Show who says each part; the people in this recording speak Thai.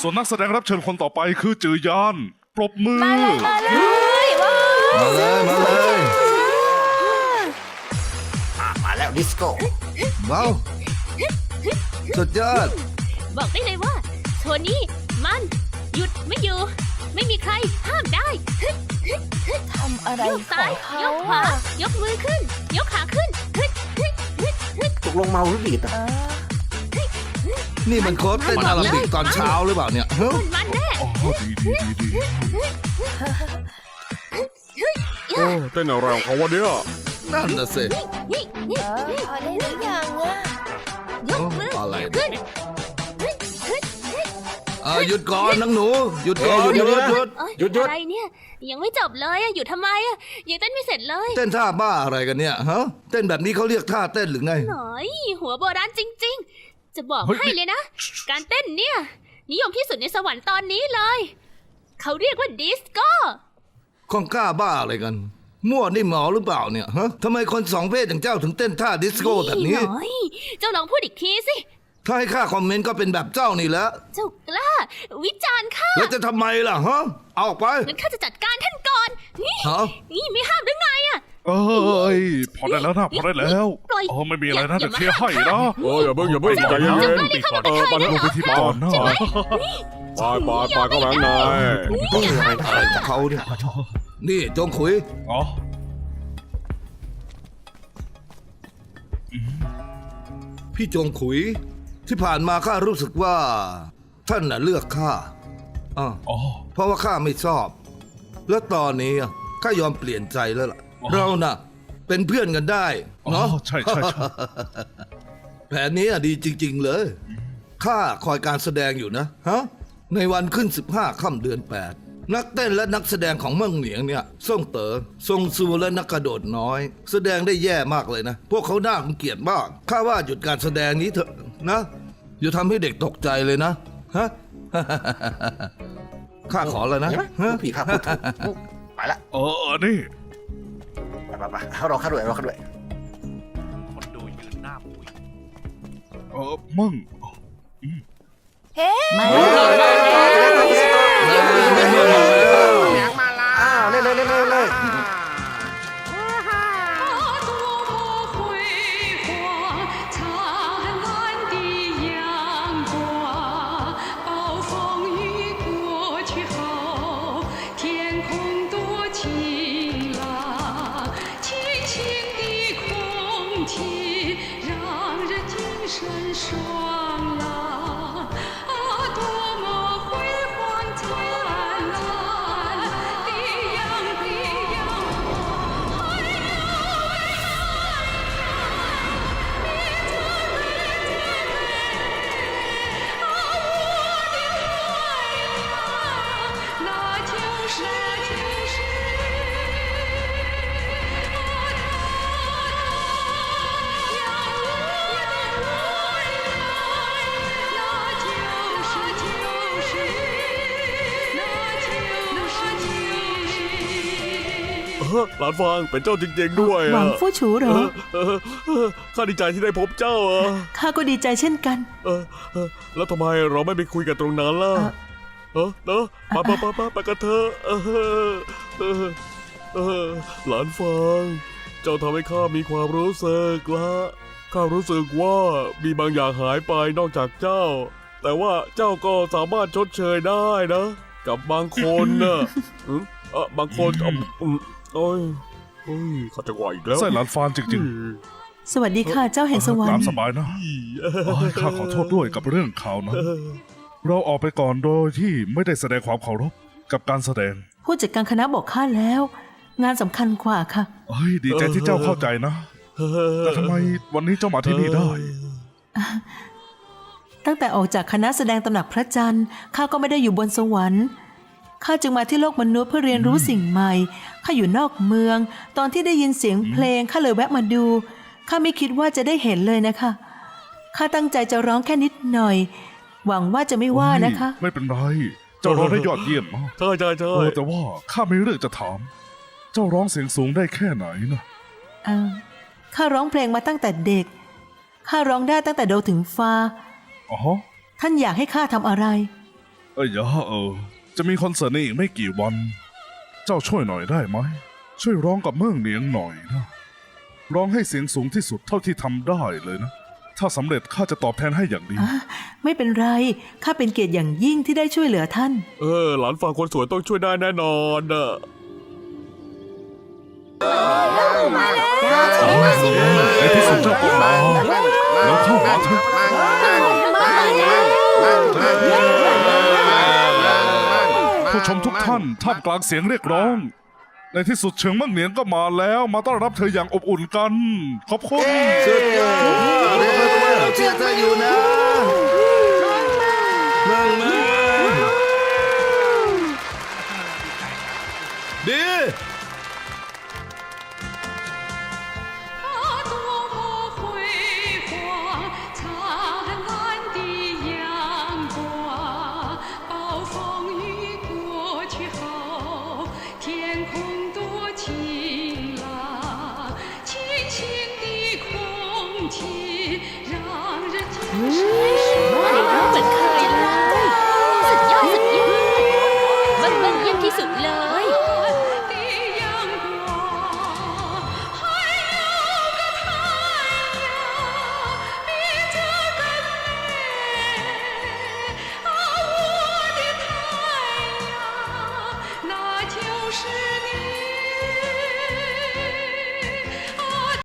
Speaker 1: ส่วนนักแสดงรับเชิญคนต่อไปคือจือยาน ปรบมือ
Speaker 2: มาเลยว้าว
Speaker 3: มาเลยมาเลย
Speaker 4: อะมาแล้วดิสโก้
Speaker 3: ว้าวสุดยอด
Speaker 2: บอกได้เลยว่าโชว์นี้มัน หยุดไม่อยู่ ไม่มีใครห้ามได้
Speaker 5: ทำอะไร
Speaker 2: ยก
Speaker 5: ข
Speaker 2: ซ้า
Speaker 5: อยงเขา
Speaker 2: ยกขวายกมือขึ้น ยกขาขึ้นฮึดฮึดฮึดฮึด
Speaker 4: ตกลงเมาหรือดีดอะ
Speaker 5: เออ
Speaker 3: นี่มันโค้ดเต้นอาราบิกตอนเช้าหรือเปล่าเนี่ยฮะ
Speaker 2: คุณมันแน่
Speaker 1: อ๋อดีดีดีดี
Speaker 6: โอ้เต้นอะไรของเขาวะเนี่ย
Speaker 3: นั่นน่ะสิ
Speaker 2: นี่นี่
Speaker 5: เออพอได้หรือยังอะ
Speaker 2: ยกมือ
Speaker 3: อะไร
Speaker 2: ขึ้น
Speaker 3: อ่าหยุดก่อนนังหนูหยุดก่อนหยุดหยุดหยุด
Speaker 2: เอ้ย
Speaker 4: หยุดหยุด
Speaker 2: อะไรเนี่ยยังไม่จบเลยอะหยุดทำไมอะยังเต้นไม่เสร็จเลย
Speaker 3: เต้นท่าบ้าอะไรกันเนี่ยฮะเต้นแบบนี้เขาเรียกท่าเต้นหรือไง
Speaker 2: หน่อยหัวโบราณจริง ๆ จะบอกให้เลยนะ การเต้นเนี่ย นิยมที่สุดในสวรรค์ตอนนี้เลย เขาเรียกว่าดิสโก้
Speaker 3: ของกล้าบ้าอะไรกัน มั่วนี่หมอหรือเปล่าเนี่ยฮะทำไมคนสองเพศอย่างเจ้าถึงเต้นท่าดิสโก้แบบนี้
Speaker 2: หน่อยเจ้าลองพูดอีกทีสิ
Speaker 3: ถ้าให้ค่าคอมเมนต์ก็เป็นแบบเจ้านี่แหละ
Speaker 2: เจ้ากล้า วิจารณ์ข้า
Speaker 3: แล้วจะทำไมล่ะฮะ เอาออกไป
Speaker 2: งั้นข้าจะจัดการท่านก่อน นี่
Speaker 3: ฮะ
Speaker 2: นี่ไม่ห้ามหรือไงอะ
Speaker 1: เอ้ยพอได้แล้วนะพอได้แล้ว
Speaker 2: ปล่อย
Speaker 1: อ๋อไม่มีอะไรนะ
Speaker 2: อย่า
Speaker 1: เดี๋ยวเคลียร์ให้นะ
Speaker 6: โอ้ยอย่าเพิ่งอย่าเพิ่งใจเย็น
Speaker 1: ปิดก่อน
Speaker 6: เออไป
Speaker 1: ลงไปที่ก่อนนะ
Speaker 6: ไปไปไปก็แหวงนาย
Speaker 3: เฮ้ยอะไรอะไรของเขาเนี่ยนี่จงขุย
Speaker 1: อ๋อ
Speaker 3: พี่จงขุย ที่ผ่านมาข้ารู้สึกว่า ท่านน่ะเลือกข้าอ่า
Speaker 1: อ๋อ
Speaker 3: เพราะว่าข้าไม่ชอบ แล้วตอนนี้อะข้ายอมเปลี่ยนใจแล้วล่ะ
Speaker 1: อ๋อ
Speaker 3: เราน่ะ เป็นเพื่อนกันได้
Speaker 1: อ๋อ
Speaker 3: เนาะ
Speaker 1: ใช่ใช่ใช่
Speaker 3: แผนนี้อะดีจริง ๆ เลยข้าคอยการแสดงอยู่นะฮะในวันขึ้น 15ค่ำเดือน 8 นักเต้นและนักแสดงของเมืองเหนียงเนี่ยส่งเต๋อทรงซูและนักกระโดดน้อย แสดงได้แย่มากเลยนะ พวกเขาน่ารังเกียจมากข้าว่าหยุดการแสดงนี้เถอะนะอย่าทำให้เด็กตกใจเลยนะฮะข้าขอแล้วนะ
Speaker 4: เห็นไหม
Speaker 3: ฮะ
Speaker 4: พี่ครับพูดถูกไปละ
Speaker 1: เออนี่
Speaker 4: ไปไปไปเอารอข้าด้วยรอข้าด้วย
Speaker 1: คนดูยืนหน้าปุ๋ยเออมึง
Speaker 5: เฮ้
Speaker 2: มา
Speaker 4: อ้
Speaker 6: 身双郎。 หลานฟางเป็นเจ้าจริงๆด้วย
Speaker 7: หวั
Speaker 6: อะ
Speaker 7: งฟู่ฉูเหรอ
Speaker 6: เออเออข้าดีใจที่ได้พบเจ้าอะ
Speaker 7: ข้าก็ดีใจเช่นกัน
Speaker 6: เออเออแล้วทำไมเราไม่ไปคุยกันตรงนั้นล่ะ
Speaker 7: เอ่อ
Speaker 6: เออเนอะไปไปไปไปไปกันเถอะเออเออเออหลานฟางเจ้าทำให้ข้ามีความรู้สึกละข้ารู้สึกว่ามีบางอย่างหายไปนอกจากเจ้า แต่ว่าเจ้าก็สามารถชดเชยได้นะ กับบางคนน่ะอืมเออบางคนอืมอืม โอ้ยโอ้ยข้าจะไหวอีกแล้ว
Speaker 1: ไส้หลานฟานจริง
Speaker 7: สวัสดีค่ะเจ้า
Speaker 1: ๆ
Speaker 7: แห่งสวรร
Speaker 1: ตาม
Speaker 7: ค์
Speaker 1: สบายนะโอ้ยข้าขอโทษด้วยกับเรื่องข่าวนะเราออกไปก่อนโดยที่ไม่ได้แสดงความเคารพกับการแสดง
Speaker 7: ผู้จัดการคณะบอกข้าแล้ว งานสำคัญกว่าค่ะ
Speaker 1: เฮ้ยดีใจที่เจ้าเข้าใจนะแต่ทำไมวันนี้เจ้ามาที่นี่ได้
Speaker 7: ตั้งแต่ออกจากคณะแสดงตำหนักพระจันทร์ข้าก็ไม่ได้อยู่บนสวรรค์ ข้าจึงมาที่โลกมนุษย์เพื่อเรียนรู้สิ่งใหม่ ข้าอยู่นอกเมือง ตอนที่ได้ยินเสียงเพลงข้าเลยแวะมาดู ข้าไม่คิดว่าจะได้เห็นเลยนะคะ ข้าตั้งใจจะร้องแค่นิดหน่อย หวังว่าจะไม่ว่านะคะ
Speaker 1: โอ้ยไม่เป็นไร เจ้าร้องได้ยอดเยี่ยมมาก
Speaker 6: ใช่ใช่ใช่
Speaker 1: เออแต่ว่าข้าไม่เรื่องจะถาม เจ้าร้องเสียงสูงได้แค่ไหนนะ
Speaker 7: อ่าข้าร้องเพลงมาตั้งแต่เด็ก ข้าร้องได้ตั้งแต่โดถึงฟา
Speaker 1: อ๋อ
Speaker 7: ท่านอยากให้ข้าทำอะไร
Speaker 1: เอ้ยอย่าเออ จะมีคอนเสิร์ตในอีกไม่กี่วัน เจ้าช่วยหน่อยได้ไหม ช่วยร้องกับเมืองเหนียงหน่อยนะ ร้องให้เสียงสูงที่สุดเท่าที่ทำได้เลยนะ ถ้าสำเร็จข้าจะตอบแทนให้อย่างดี
Speaker 7: อะไม่เป็นไร ข้าเป็นเกียรติอย่างยิ่งที่ได้ช่วยเหลือท่าน
Speaker 6: เออ หลานฟางคนสวยต้องช่วยได้แน่นอนอะ
Speaker 1: ในที่สุดเจ้าก็มาแล้วเข้ามาเถอะ ผู้ชมทุกท่านท่ามกลางเสียงเรียกร้อง ในที่สุดเฉิงเมั่งเหนียงก็มาแล้ว มาต้อนรับเธออย่างอบอุ่นกัน ขอบคุณ
Speaker 4: สุดยอดเราเชื่อเธออยู่นะเมืองเมืองดี